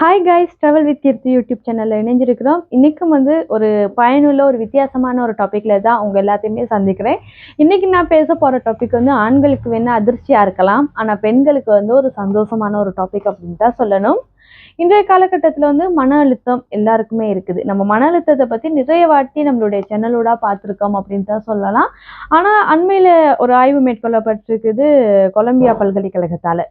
Hi guys travel with Keerthi YouTube சேனலில் இணைஞ்சிருக்கிறோம். இன்றைக்கும் வந்து ஒரு பயனுள்ள ஒரு வித்தியாசமான ஒரு டாப்பிக்கில் தான் உங்கள் எல்லாத்தையுமே சந்திக்கிறேன். இன்றைக்கி நான் பேச போகிற டாபிக் வந்து ஆண்களுக்கு வேணால் அதிர்ச்சியாக இருக்கலாம். ஆனால் பெண்களுக்கு வந்து ஒரு சந்தோஷமான ஒரு டாபிக் அப்படின்னு தான் சொல்லணும். இன்றைய காலகட்டத்தில் வந்து மன அழுத்தம் எல்லாருக்குமே இருக்குது. நம்ம மன அழுத்தத்தை பற்றி நிறைய வாட்டி நம்மளுடைய சேனலோட பார்த்துருக்கோம் அப்படின்னு தான் சொல்லலாம். ஆனால் அண்மையில் ஒரு ஆய்வு மேற்கொள்ளப்பட்டிருக்குது கொலம்பியா பல்கலைக்கழகத்தால்.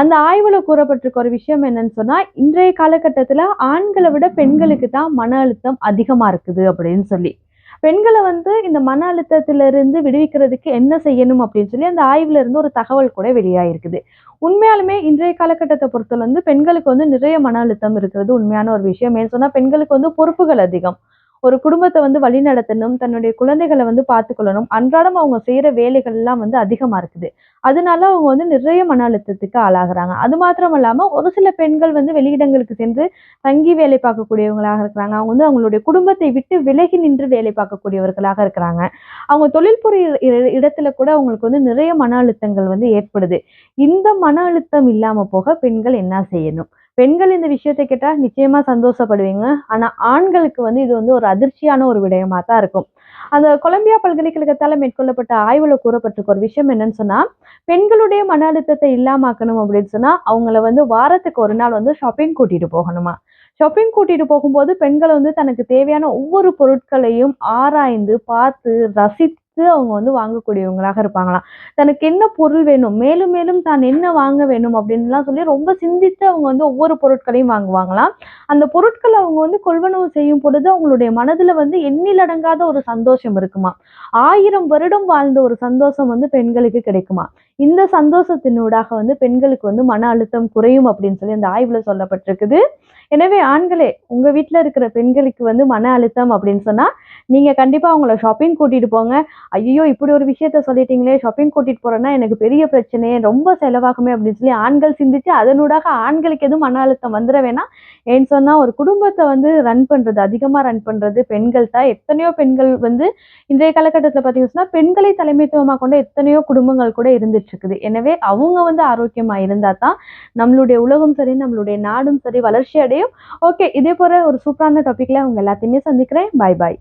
அந்த ஆய்வில் கூறப்பட்டிருக்க ஒரு விஷயம் என்னன்னு சொன்னால் இன்றைய காலகட்டத்தில் ஆண்களை விட பெண்களுக்கு தான் மன அழுத்தம் அதிகமாக இருக்குது அப்படின்னு சொல்லி. பெண்களை வந்து இந்த மன அழுத்தத்திலிருந்து விடுவிக்கிறதுக்கு என்ன செய்யணும் அப்படின்னு சொல்லி அந்த ஆய்வுல இருந்து ஒரு தகவல் கூட வெளியாயிருக்குது. உண்மையாலுமே இன்றைய காலகட்டத்தை பொறுத்தவரை வந்து பெண்களுக்கு வந்து நிறைய மன அழுத்தம் இருக்கிறது உண்மையான ஒரு விஷயம். ஏன்னு சொன்னா பெண்களுக்கு வந்து பொறுப்புகள் அதிகம். ஒரு குடும்பத்தை வந்து வழிநடத்தணும் தன்னுடைய குழந்தைகளை வந்து பார்த்துக்கொள்ளணும். அன்றாடம் அவங்க செய்கிற வேலைகள் எல்லாம் வந்து அதிகமா இருக்குது. அதனால அவங்க வந்து நிறைய மன அழுத்தத்துக்கு ஆளாகிறாங்க. அது மாத்திரம் இல்லாமல் ஒரு சில பெண்கள் வந்து வெளியிடங்களுக்கு சென்று தங்கி வேலை பார்க்கக்கூடியவங்களாக இருக்கிறாங்க. அவங்க வந்து அவங்களுடைய குடும்பத்தை விட்டு விலகி நின்று வேலை பார்க்கக்கூடியவர்களாக இருக்கிறாங்க. அவங்க தொழில்புரி இ- இடத்துல கூட அவங்களுக்கு வந்து நிறைய மன அழுத்தங்கள் வந்து ஏற்படுது. இந்த மன அழுத்தம் இல்லாம போக பெண்கள் என்ன செய்யணும்? பெண்கள் இந்த விஷயத்தை கேட்டால் நிச்சயமா சந்தோஷப்படுவீங்க. ஆனா ஆண்களுக்கு வந்து இது வந்து ஒரு அதிர்ச்சியான ஒரு விடயமா தான் இருக்கும். அந்த கொலம்பியா பல்கலைக்கழகத்தால் மேற்கொள்ளப்பட்ட ஆய்வில் கூறப்பட்டிருக்க ஒரு விஷயம் என்னன்னு சொன்னா பெண்களுடைய மன அழுத்தத்தை இல்லாமாக்கணும் அப்படின்னு சொன்னா அவங்கள வந்து வாரத்துக்கு ஒரு நாள் வந்து ஷாப்பிங் கூட்டிட்டு போகணுமா? ஷாப்பிங் கூட்டிட்டு போகும்போது பெண்கள் வந்து தனக்கு தேவையான ஒவ்வொரு பொருட்களையும் ஆராய்ந்து பார்த்து ரசித்து அவங்க வந்து வாங்கக்கூடியவங்களாக இருப்பாங்களாம். தனக்கு என்ன பொருள் வேணும் மேலும் மேலும் தான் என்ன வாங்க வேணும் அப்படின்லாம் சொல்லி ரொம்ப சிந்தித்து அவங்க வந்து ஒவ்வொரு பொருட்களையும் வாங்குவாங்களாம். அந்த பொருட்களை அவங்க வந்து கொள்வனவு செய்யும் பொழுது அவங்களுடைய மனதுல வந்து எண்ணிலடங்காத ஒரு சந்தோஷம் இருக்குமா ஆயிரம் வருடம் வாழ்ந்த ஒரு சந்தோஷம் வந்து பெண்களுக்கு கிடைக்குமா இந்த சந்தோஷத்தினூடாக வந்து பெண்களுக்கு வந்து மன அழுத்தம் குறையும் அப்படின்னு சொல்லி அந்த ஆய்வில் சொல்லப்பட்டிருக்குது. எனவே ஆண்களே உங்கள் வீட்டில் இருக்கிற பெண்களுக்கு வந்து மன அழுத்தம் அப்படின்னு சொன்னால் நீங்கள் கண்டிப்பாக அவங்கள ஷாப்பிங் கூட்டிகிட்டு போங்க. ஐயோ இப்படி ஒரு விஷயத்த சொல்லிட்டீங்களே ஷாப்பிங் கூட்டிகிட்டு போகிறேன்னா எனக்கு பெரிய பிரச்சனையே ரொம்ப செலவாகுமே அப்படின்னு சொல்லி ஆண்கள் சிந்திச்சு அதனூடாக ஆண்களுக்கு எதுவும் மன அழுத்தம் வந்துட வேணாம். ஏன்னு சொன்னால் ஒரு குடும்பத்தை வந்து ரன் பண்ணுறது அதிகமாக ரன் பண்ணுறது பெண்கள் தான். எத்தனையோ பெண்கள் வந்து இன்றைய காலகட்டத்தில் பார்த்தீங்கன்னா பெண்களை தலைமைத்துவமாக கொண்ட எத்தனையோ குடும்பங்கள் கூட இருந்துச்சு. இருக்குது எனவே அவங்க வந்து ஆரோக்கியமா இருந்தா தான் நம்மளுடைய உலகம் சரி நம்மளுடைய நாடும் சரி வளர்ச்சி அடையும் ஓகே இதே போல ஒரு சூப்பரான டாபிக்ல அவங்க எல்லாத்தையுமே சந்திக்கிறேன். பாய் பாய்